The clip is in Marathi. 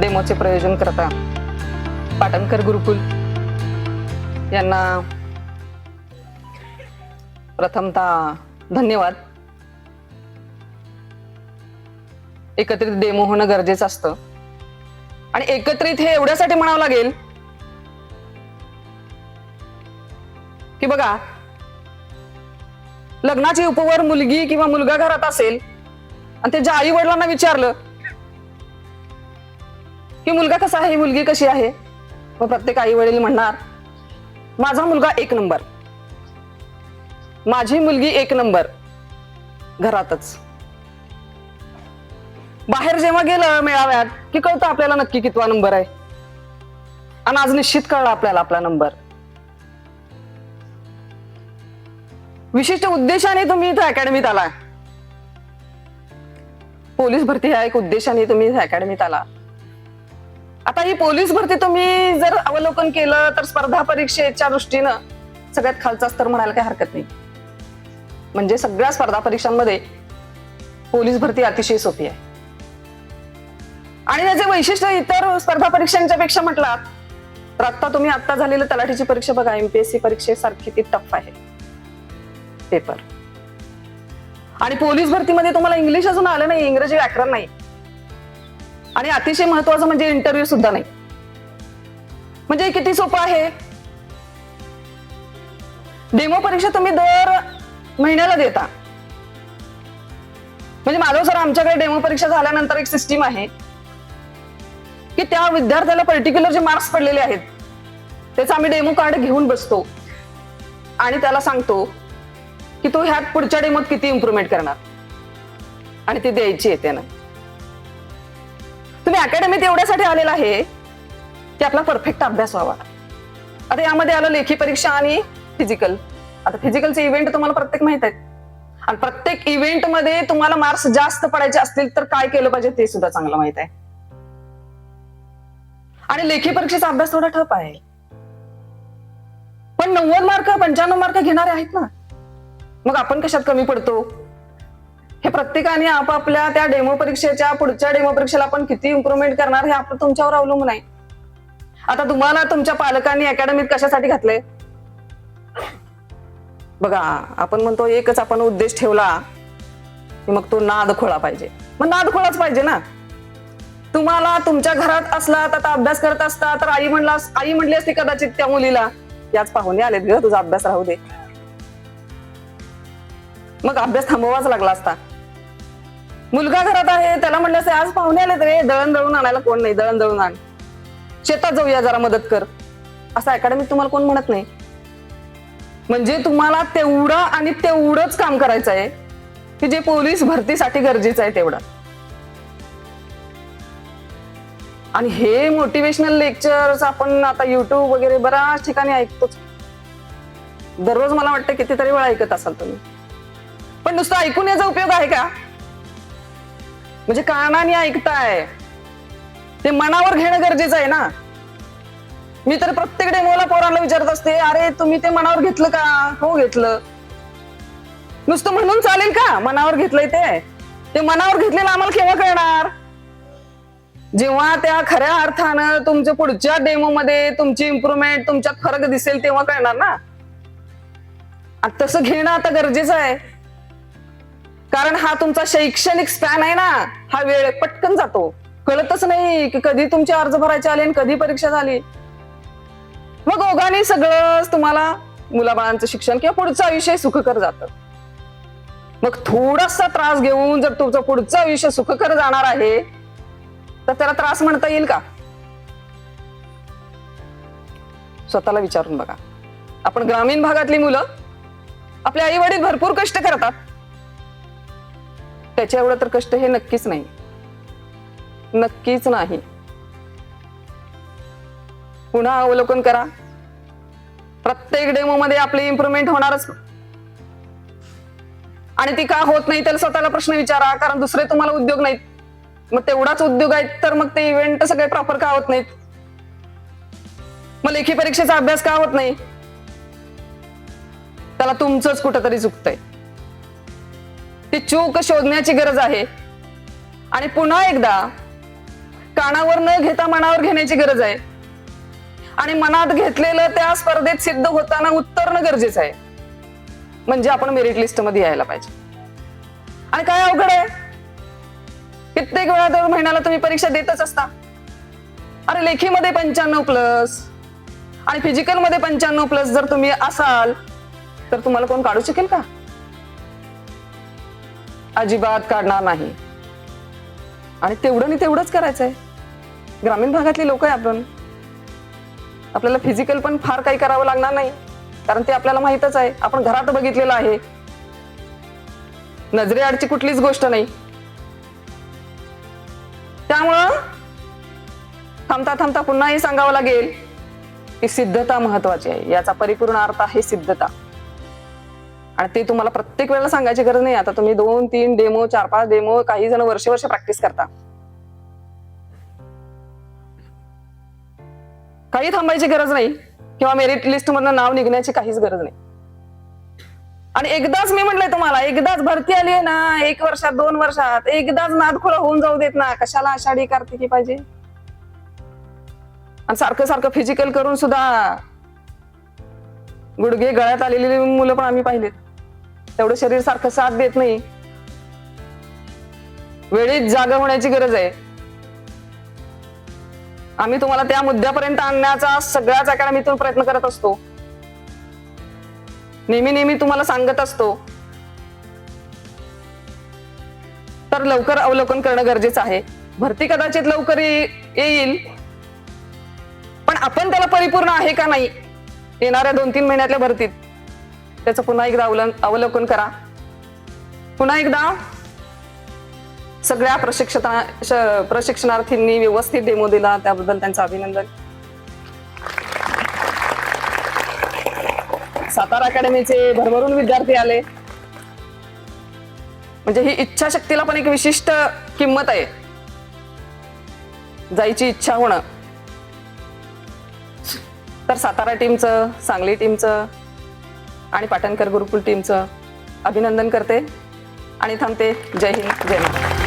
डेमोचे प्रयोजन करता. पाटणकर गुरुकुल. यांना प्रथमतः धन्यवाद. एकत्रित डेमो होणं गरजेचं असतं. आणि एकत्रित हे एवढ्यासाठी म्हणावं लागेल की बघा लग्नाची उपवर मुलगी किंवा मुलगा घरात असेल आणि त्याच्या आई वडिलांना विचारलं ही मुलगा कसा आहे? मुलगी कशी आहे? मग प्रत्येक आई वडील म्हणणार माझा मुलगा एक नंबर. माझी मुलगी एक नंबर. घरातच. बाहेर जेव्हा गेलं मेळाव्यात की कळतं आपल्याला नक्की कितवा नंबर आहे. आणि आज निश्चित कळलं आपल्याला आपला नंबर. विशिष्ट उद्देशाने तुम्ही इथं अकॅडमीत आला पोलीस भरती ह्या एक उद्देशाने तुम्ही इथं अकॅडमीत आला. आता ही पोलीस भरती तुम्ही जर अवलोकन केलं तर स्पर्धा परीक्षेच्या दृष्टीनं सगळ्यात खालचा स्तर म्हणायला काही हरकत नाही. म्हणजे सगळ्या स्पर्धा परीक्षांमध्ये पोलीस भरती अतिशय सोपी आहे. आणि त्याचे वैशिष्ट्य इतर स्पर्धा परीक्षांच्या पेक्षा म्हटलात तर आता तुम्ही आता झालेलं तलाठीची परीक्षा बघा एमपीएससी परीक्षेसारखी ती टफ आहे. पेपर. आणि पोलीस भरतीमध्ये तुम्हाला इंग्लिश अजून आलं नाही इंग्रजी व्याकरण नाही. आणि अतिशय महत्वाचं म्हणजे इंटरव्ह्यू सुद्धा नाही. म्हणजे किती सोपं आहे? डेमो परीक्षा तुम्ही दर महिन्याला देता. म्हणजे माधव सर आमच्याकडे डेमो परीक्षा झाल्यानंतर एक सिस्टीम आहे की त्या विद्यार्थ्याला पर्टिक्युलर जे मार्क्स पडलेले आहेत त्याचा आम्ही डेमो कार्ड घेऊन बसतो. आणि त्याला सांगतो की तो ह्यात पुढच्या डेमोत किती इम्प्रुव्हमेंट करणार? आणि ती द्यायची येते ना तुम्ही अकॅडमीत एवढ्यासाठी आलेला आहे की आपला परफेक्ट अभ्यास व्हावा. आता यामध्ये आलं लेखी परीक्षा आणि फिजिकल आता फिजिकलचे इव्हेंट तुम्हाला प्रत्येक माहीत आहेत. आणि प्रत्येक इव्हेंटमध्ये तुम्हाला मार्क्स जास्त पडायचे असतील तर काय केलं पाहिजे ते सुद्धा चांगलं माहीत आहे. आणि लेखी परीक्षेचा अभ्यास थोडा ठप आहे. पण नव्वद मार्क पंच्याण्णव मार्क घेणारे आहेत ना. मग आपण कशात कमी पडतो? हे प्रत्येकाने आपापल्या त्या डेमो परीक्षेच्या पुढच्या डेमो परीक्षेला आपण किती इम्प्रुव्हमेंट करणार हे आपलं तुमच्यावर अवलंबून आहे. आता तुम्हाला तुमच्या पालकांनी अकॅडमीत कशासाठी घातले बघा आपण म्हणतो एकच आपण उद्देश ठेवला की मग तो नाद खोळा पाहिजे. मग नाद खोळाच पाहिजे ना. तुम्हाला तुमच्या घरात असला तर आता अभ्यास करत असता तर आई म्हणला आई म्हणली असती कदाचित त्या मुलीला. याच पाहुणे आलेत ग तुझा अभ्यास राहू दे. मग अभ्यास थांबवाच लागला असता. मुलगा घरात आहे त्याला म्हणलं असे आज पाहुणे आले रे दळण दळून आणायला कोण नाही दळण दळून आण. शेतात जाऊया जरा मदत कर. असं अकॅडमी तुम्हाला कोण म्हणत नाही. म्हणजे तुम्हाला तेवढं आणि तेवढंच काम करायचं आहे की जे पोलीस भरतीसाठी गरजेचं आहे तेवढं. आणि हे मोटिवेशनल लेक्चर्स आपण आता युट्यूब वगैरे बऱ्याच ठिकाणी ऐकतोच. दररोज मला वाटतं कितीतरी वेळा ऐकत असाल तुम्ही. पण नुसतं ऐकून याचा उपयोग आहे का? म्हणजे कानाने ऐकताय. ते मनावर घेणं गरजेचं आहे ना. मी तर प्रत्येक डेमोला पोरांना विचारत असते अरे तुम्ही ते मनावर घेतलं का? हो घेतलं. नुसतं म्हणून चालेल का? मनावर घेतलंय ते. ते मनावर घेतलेलं आम्हाला केव्हा कळणार? जेव्हा त्या खऱ्या अर्थानं तुमच्या पुढच्या डेमो मध्ये तुमची इम्प्रुव्हमेंट तुमच्यात फरक दिसेल तेव्हा कळणार ना. तसं घेणं आता गरजेचं आहे. कारण हा तुमचा शैक्षणिक स्पॅन आहे ना हा वेळ पटकन जातो. कळतच नाही की कधी तुमचे अर्ज भरायचे आले आणि कधी परीक्षा झाली. मग ओघाने सगळं तुम्हाला मुलाबाळांचं शिक्षण किंवा पुढचं आयुष्य सुखकर जातं. मग थोडासा त्रास घेऊन जर तुमचं पुढचं आयुष्य सुखकर जाणार आहे तर त्याला त्रास म्हणता येईल का? स्वतःला विचारून बघा. आपण ग्रामीण भागातली मुलं आपले आई वडील भरपूर कष्ट करतात. त्याच्या एवढं तर कष्ट हे नक्कीच नाही. नक्कीच नाही. पुन्हा अवलोकन करा. प्रत्येक डेमो मध्ये आपली इम्प्रुव्हमेंट होणारच. आणि ती का होत नाही त्याला स्वतःला प्रश्न विचारा कारण दुसरे तुम्हाला उद्योग नाहीत. मग तेवढाच उद्योग आहेत तर मग ते इव्हेंट सगळे प्रॉपर का होत नाहीत? मग लेखी परीक्षेचा अभ्यास का होत नाही? त्याला तुमचंच कुठंतरी चुकतंय. ती चूक शोधण्याची गरज आहे. आणि पुन्हा एकदा कानावर न घेता मनावर घेण्याची गरज आहे. आणि मनात घेतलेलं त्या स्पर्धेत सिद्ध होताना उत्तरणं गरजेचं आहे. म्हणजे आपण मेरिट लिस्टमध्ये यायला पाहिजे. आणि काय अवघड आहे? कित्येक वेळा दर महिन्याला तुम्ही परीक्षा देतच असता. अरे लेखीमध्ये पंच्याण्णव प्लस आणि फिजिकलमध्ये पंच्याण्णव प्लस जर तुम्ही असाल तर तुम्हाला कोण काढू शकेल का? अजिबात काढणार नाही. आणि तेवढं आणि तेवढंच करायचं आहे ग्रामीण भागातली लोक आहे आपण. आपल्याला फिजिकल पण फार काही करावं लागणार नाही. कारण ते आपल्याला माहितच आहे. आपण घरात बघितलेलं आहे. नजरेआडची कुठलीच गोष्ट नाही. त्यामुळं थांबता थांबता पुन्हा हे सांगावं लागेल की सिद्धता महत्वाची आहे. याचा परिपूर्ण अर्थ आहे सिद्धता. आणि ते तुम्हाला प्रत्येक वेळेला सांगायची गरज नाही. आता तुम्ही दोन तीन डेमो चार पाच डेमो काही जण वर्ष वर्ष प्रॅक्टिस करता. काही थांबायची गरज नाही. किंवा मेरिट लिस्ट मधनं नाव निघण्याची काहीच गरज नाही. आणि एकदाच मी म्हटलंय तुम्हाला एकदाच भरती आली आहे ना एक वर्षात दोन वर्षात एकदाच नादखुरा होऊन जाऊ देत ना. कशाला आषाढी कार्तिकी पाहिजे? आणि सारखं सारखं फिजिकल करून सुद्धा गुडघे गळ्यात आलेली मुलं पण आम्ही पाहिलेत. तेवढं शरीर सारखं साथ देत नाही. वेळीच जागा होण्याची गरज आहे. आम्ही तुम्हाला त्या मुद्द्यापर्यंत आणण्याचा सगळ्याच अकॅडमीतून प्रयत्न करत असतो. नेहमी नेहमी तुम्हाला सांगत असतो. तर लवकर अवलोकन करणं गरजेचं आहे. भरती कदाचित लवकर येईल. पण आपण त्याला परिपूर्ण आहे का नाही? येणाऱ्या दोन तीन महिन्यातल्या भरतीत. त्याचं पुन्हा एकदा अवलोकन करा. पुन्हा एकदा सगळ्या प्रशिक्षणा प्रशिक्षणार्थींनी व्यवस्थित डेमो दिला. त्याबद्दल त्यांचं अभिनंदन. सातारा अकॅडमीचे भरभरून विद्यार्थी आले. म्हणजे ही इच्छाशक्तीला पण एक विशिष्ट किंमत आहे. जायची इच्छा होणं. तर सातारा टीमचं सांगली टीमचं आणि पाटणकर गुरुकुल टीमचं अभिनंदन करते. आणि थांबते. जय हिंद जय महाराष्ट्र.